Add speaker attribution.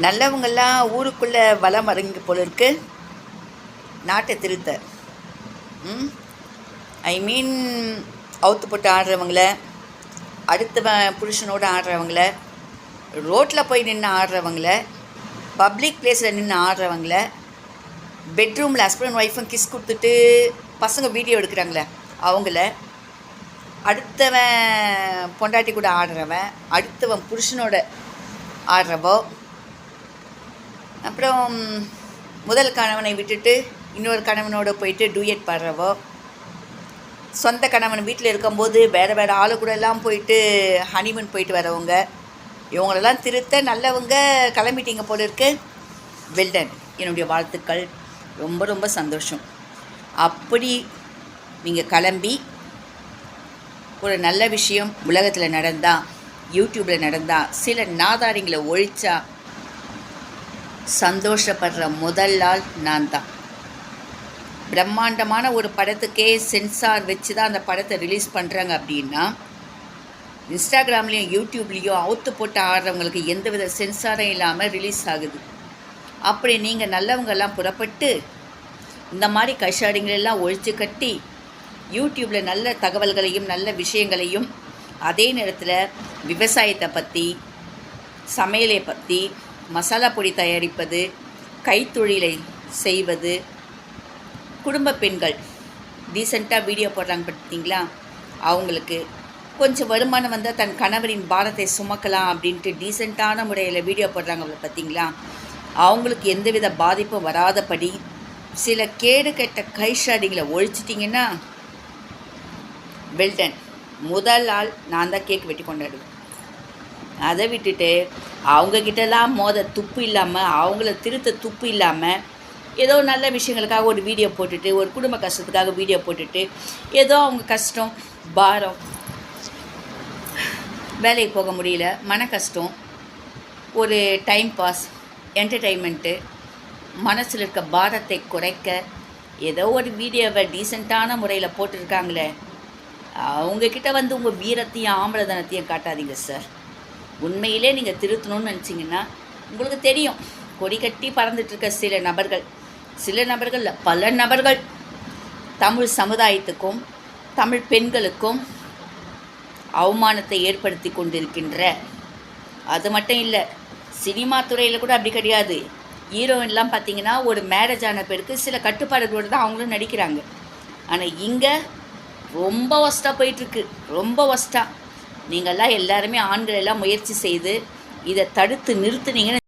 Speaker 1: நல்லவங்கெல்லாம் ஊருக்குள்ளே வளம் வரங்க போல இருக்கு. நாட்டை திருத்த. ம்? ஐ மீன் அவுத்து போட்டு ஆடுறவங்கள அடுத்தவன் புருஷனோடு ஆடுறவங்கள ரோட்டில் போய் நின்று ஆடுறவங்கள பப்ளிக் பிளேஸில் நின்று ஆடுறவங்கள பெட்ரூமில் ஹஸ்பண்ட் ஒய்ஃபும் கிஸ் கொடுத்துட்டு பசங்க வீடியோ எடுக்கிறாங்களே அவங்கள அடுத்தவன் பொண்டாட்டி கூட ஆடுறவன் அடுத்தவன் புருஷனோட ஆடுறவோ அப்புறம் முதல் கணவனை விட்டுட்டு இன்னொரு கணவனோட போயிட்டு டூயட் பாடுறவோ சொந்த கணவன் வீட்டில் இருக்கும்போது வேறு வேறு ஆளு கூட எல்லாம் போயிட்டு ஹனிமூன் போயிட்டு வரவங்க இவங்களெல்லாம் திருத்த நல்லவங்க கிளம்பிட்டீங்க போல இருக்கு. வெல்டன் என்னுடைய வாழ்த்துக்கள். ரொம்ப ரொம்ப சந்தோஷம். அப்படி நீங்கள் கிளம்பி ஒரு நல்ல விஷயம் உலகத்தில் நடந்தால் யூடியூப்பில் நடந்தால் சில நாதாரிங்களை ஒழிச்சா சந்தோஷப்படுற முதல் ஆள் நான் தான் பிரம்மாண்டமான ஒரு படத்துக்கே சென்சார் வச்சு தான் அந்த படத்தை ரிலீஸ் பண்ணுறாங்க அப்படின்னா இன்ஸ்டாகிராம்லேயும் யூடியூப்லேயும் அவுத்து போட்டு ஆடுறவங்களுக்கு எந்தவித சென்சாரும் இல்லாமல் ரிலீஸ் ஆகுது. அப்படி நீங்கள் நல்லவங்கெல்லாம் புறப்பட்டு இந்த மாதிரி கஷாடிங்களெல்லாம் ஒழிச்சு கட்டி யூடியூப்பில் நல்ல தகவல்களையும் நல்ல விஷயங்களையும் அதே நேரத்தில் விவசாயத்தை பற்றி சமையலை பற்றி மசாலா பொடி தயாரிப்பது கைத்தொழிலை செய்வது குடும்ப பெண்கள் ரீசெண்டாக வீடியோ போடுறாங்க பார்த்தீங்களா அவங்களுக்கு கொஞ்சம் வருமானம் வந்தால் தன் கணவரின் பாரத்தை சுமக்கலாம் அப்படின்ட்டு டீசெண்டான முறையில் வீடியோ போடுறாங்க பார்த்தீங்களா அவங்களுக்கு எந்தவித பாதிப்பும் வராதபடி சில கேடு கெட்ட கை கைஷாடிங்களை ஒழிச்சிட்டிங்கன்னா வெல்டன் முதல் ஆள் நான் தான் கேக் வெட்டி கொண்டாடுவேன். அதை விட்டுட்டு அவங்கக்கிட்டலாம் மோத துப்பு இல்லாமல் அவங்கள திருத்த துப்பு இல்லாமல் ஏதோ நல்ல விஷயங்களுக்காக ஒரு வீடியோ போட்டுட்டு ஒரு குடும்ப கஷ்டத்துக்காக வீடியோ போட்டுட்டு ஏதோ அவங்க கஷ்டம் பாரம் வேலைக்கு போக முடியல மன கஷ்டம் ஒரு டைம் பாஸ் என்டர்டெயின்மெண்ட்டு மனசில் இருக்க பாரத்தை குறைக்க ஏதோ ஒரு வீடியோவை டீசெண்டான முறையில் போட்டிருக்காங்களே அவங்கக்கிட்ட வந்து உங்கள் வீரத்தையும் ஆம்பளதனத்தையும் காட்டாதீங்க சார் உண்மையிலே நீங்கள் திருத்தணும்னு நினச்சிங்கன்னா உங்களுக்கு தெரியும். கொடி கட்டி பறந்துட்டுருக்க சில நபர்கள் சில நபர்கள் பல நபர்கள். தமிழ் சமுதாயத்துக்கும் தமிழ் பெண்களுக்கும் அவமானத்தை ஏற்படுத்தி கொண்டிருக்கின்ற அது மட்டும் இல்லை சினிமா துறையில் கூட அப்படி கிடையாது. ஹீரோயின்லாம் பார்த்தீங்கன்னா ஒரு மேரேஜ் ஆன பேருக்கு சில கட்டுப்பாடுகளோடு தான் அவங்களும் நடிக்கிறாங்க. ஆனால் இங்கே ரொம்ப ஒஸ்ட்டாக போயிட்டுருக்கு. ரொம்ப ஒஸ்ட்டாக நீங்கள்லாம் எல்லாருமே ஆண்கள் எல்லாம் முயற்சி செய்து இதை தடுத்து நிறுத்துனீங்கன்னு